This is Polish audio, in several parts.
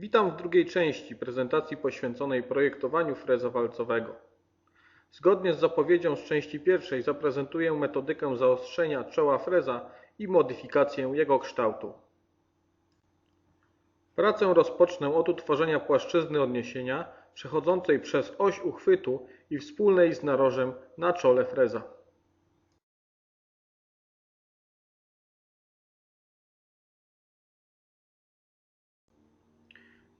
Witam w drugiej części prezentacji poświęconej projektowaniu freza walcowego. Zgodnie z zapowiedzią z części pierwszej zaprezentuję metodykę zaostrzenia czoła freza i modyfikację jego kształtu. Pracę rozpocznę od utworzenia płaszczyzny odniesienia przechodzącej przez oś uchwytu i wspólnej z narożem na czole freza.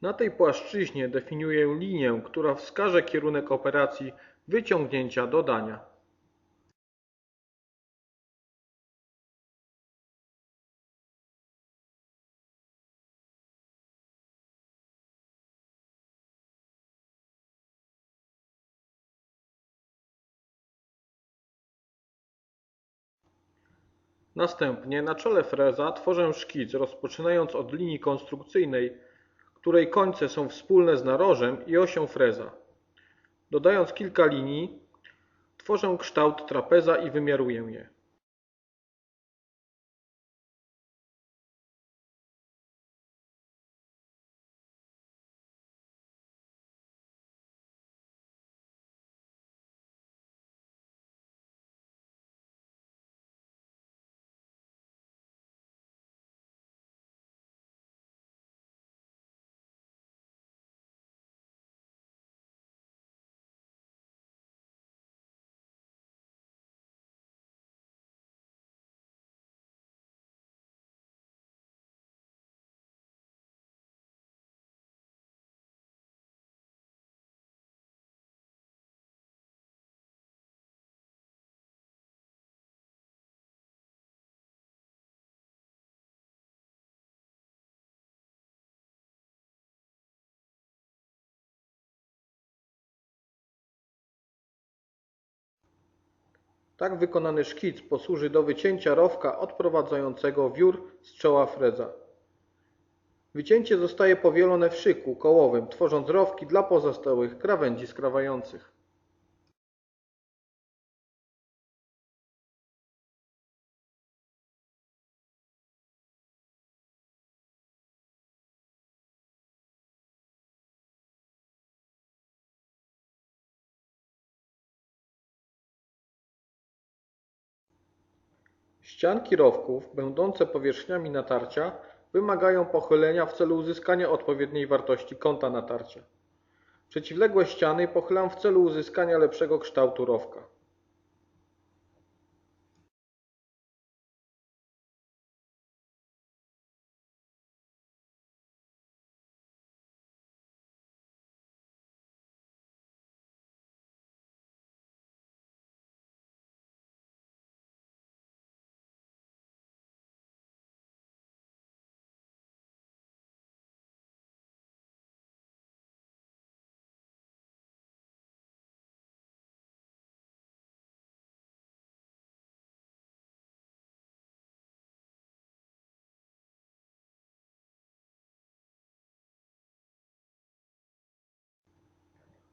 Na tej płaszczyźnie definiuję linię, która wskaże kierunek operacji wyciągnięcia dodania. Następnie na czole freza tworzę szkic, rozpoczynając od linii konstrukcyjnej, której końce są wspólne z narożem i osią freza. Dodając kilka linii, tworzę kształt trapeza i wymiaruję je. Tak wykonany szkic posłuży do wycięcia rowka odprowadzającego wiór z czoła freza. Wycięcie zostaje powielone w szyku kołowym, tworząc rowki dla pozostałych krawędzi skrawających. Ścianki rowków, będące powierzchniami natarcia, wymagają pochylenia w celu uzyskania odpowiedniej wartości kąta natarcia. Przeciwległe ściany pochylam w celu uzyskania lepszego kształtu rowka.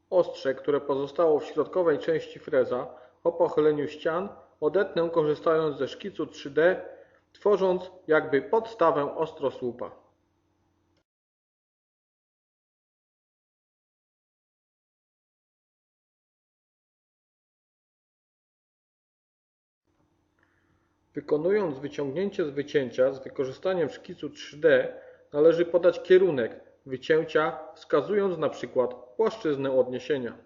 Ostrze, które pozostało w środkowej części freza po pochyleniu ścian, odetnę korzystając ze szkicu 3D, tworząc jakby podstawę ostrosłupa. Wykonując wyciągnięcie z wycięcia z wykorzystaniem szkicu 3D należy podać kierunek wycięcia, wskazując na przykład płaszczyznę odniesienia.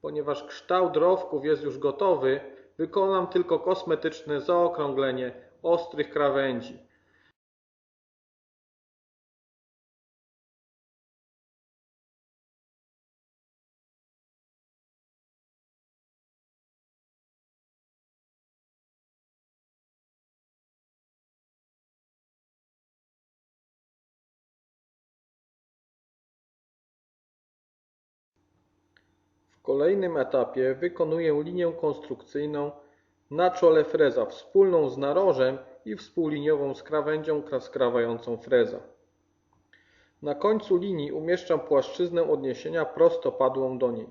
Ponieważ kształt rowków jest już gotowy, wykonam tylko kosmetyczne zaokrąglenie ostrych krawędzi. Kolejnym etapie wykonuję linię konstrukcyjną Na czole freza wspólną z narożem i współliniową z krawędzią skrawającą freza. Na końcu linii umieszczam płaszczyznę odniesienia prostopadłą do niej.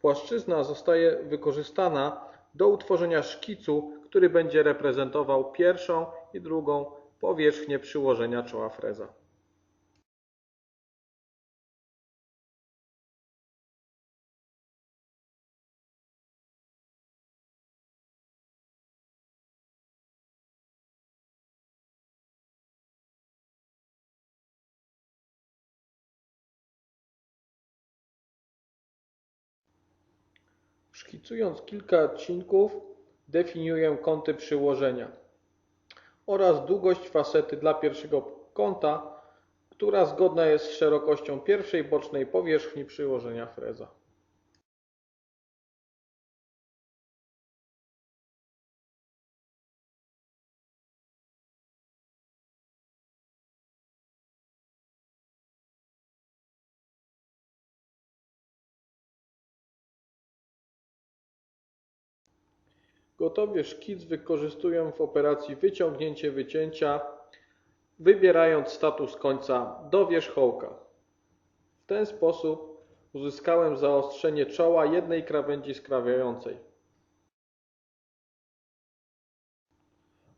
Płaszczyzna zostaje wykorzystana do utworzenia szkicu, który będzie reprezentował pierwszą i drugą powierzchnię przyłożenia czoła freza. Szkicując kilka odcinków, definiuję kąty przyłożenia oraz długość fasety dla pierwszego kąta, która zgodna jest z szerokością pierwszej bocznej powierzchni przyłożenia freza. Gotowy szkic wykorzystuję w operacji wyciągnięcie wycięcia, wybierając status końca do wierzchołka. W ten sposób uzyskałem zaostrzenie czoła jednej krawędzi skrawiającej.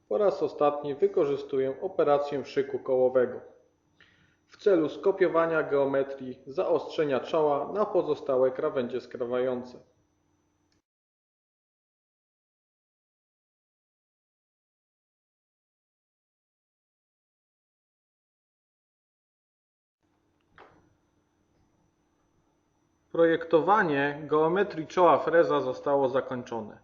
Po raz ostatni wykorzystuję operację szyku kołowego w celu skopiowania geometrii zaostrzenia czoła na pozostałe krawędzie skrawające. Projektowanie geometrii czoła freza zostało zakończone.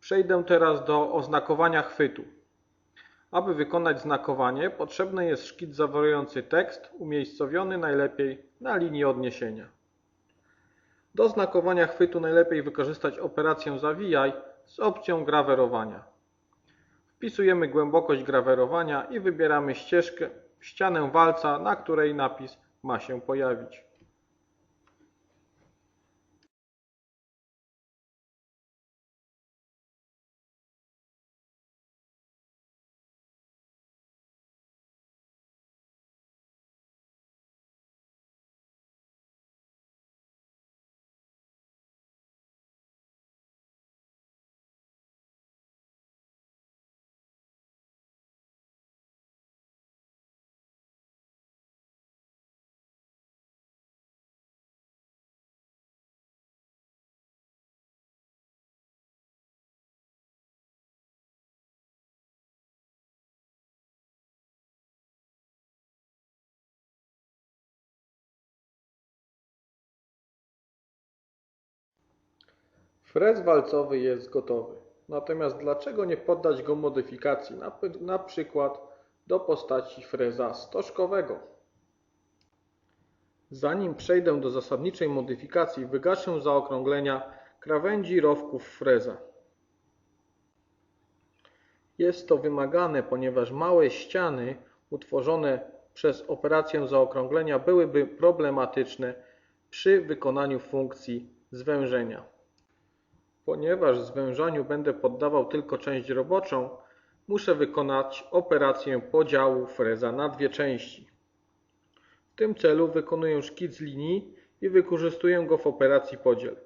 Przejdę teraz do oznakowania chwytu. Aby wykonać znakowanie potrzebny jest szkic zawierający tekst umiejscowiony najlepiej na linii odniesienia. Do znakowania chwytu najlepiej wykorzystać operację zawijaj z opcją grawerowania. Wpisujemy głębokość grawerowania i wybieramy ścieżkę, ścianę walca, na której napis ma się pojawić. Frez walcowy jest gotowy. Natomiast dlaczego nie poddać go modyfikacji, na, na przykład do postaci freza stożkowego? Zanim przejdę do zasadniczej modyfikacji, wygaszę zaokrąglenia krawędzi rowków freza. Jest to wymagane, ponieważ małe ściany utworzone przez operację zaokrąglenia byłyby problematyczne przy wykonaniu funkcji zwężenia. Ponieważ zwężaniu będę poddawał tylko część roboczą, muszę wykonać operację podziału freza na dwie części. W tym celu wykonuję szkic linii i wykorzystuję go w operacji podziel.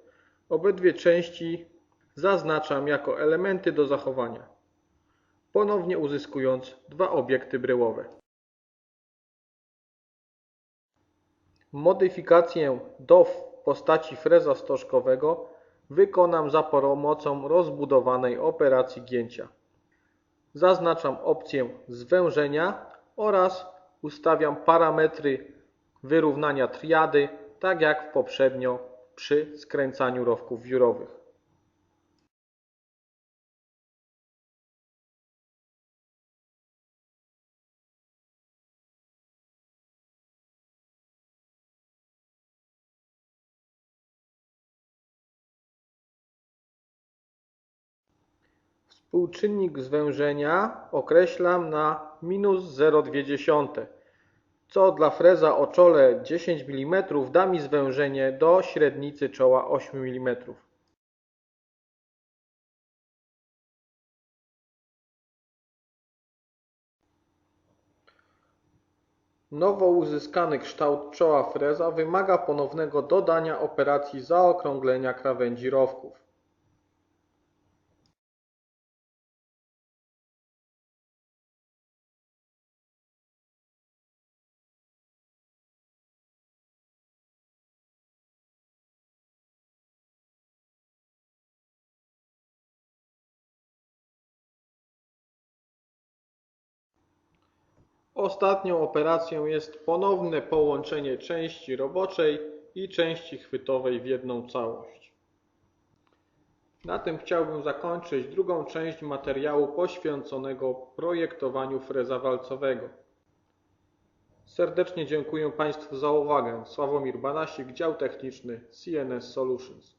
Obydwie części zaznaczam jako elementy do zachowania, ponownie uzyskując dwa obiekty bryłowe. Modyfikację do w postaci freza stożkowego wykonam za pomocą rozbudowanej operacji gięcia. Zaznaczam opcję zwężenia oraz ustawiam parametry wyrównania triady, tak jak poprzednio przy skręcaniu rowków wiórowych. Współczynnik zwężenia określam na minus 0,2, co dla freza o czole 10 mm da mi zwężenie do średnicy czoła 8 mm. Nowo uzyskany kształt czoła freza wymaga ponownego dodania operacji zaokrąglenia krawędzi rowków. Ostatnią operacją jest ponowne połączenie części roboczej i części chwytowej w jedną całość. Na tym chciałbym zakończyć drugą część materiału poświęconego projektowaniu freza walcowego. Serdecznie dziękuję Państwu za uwagę. Sławomir Banasik, dział techniczny CNS Solutions.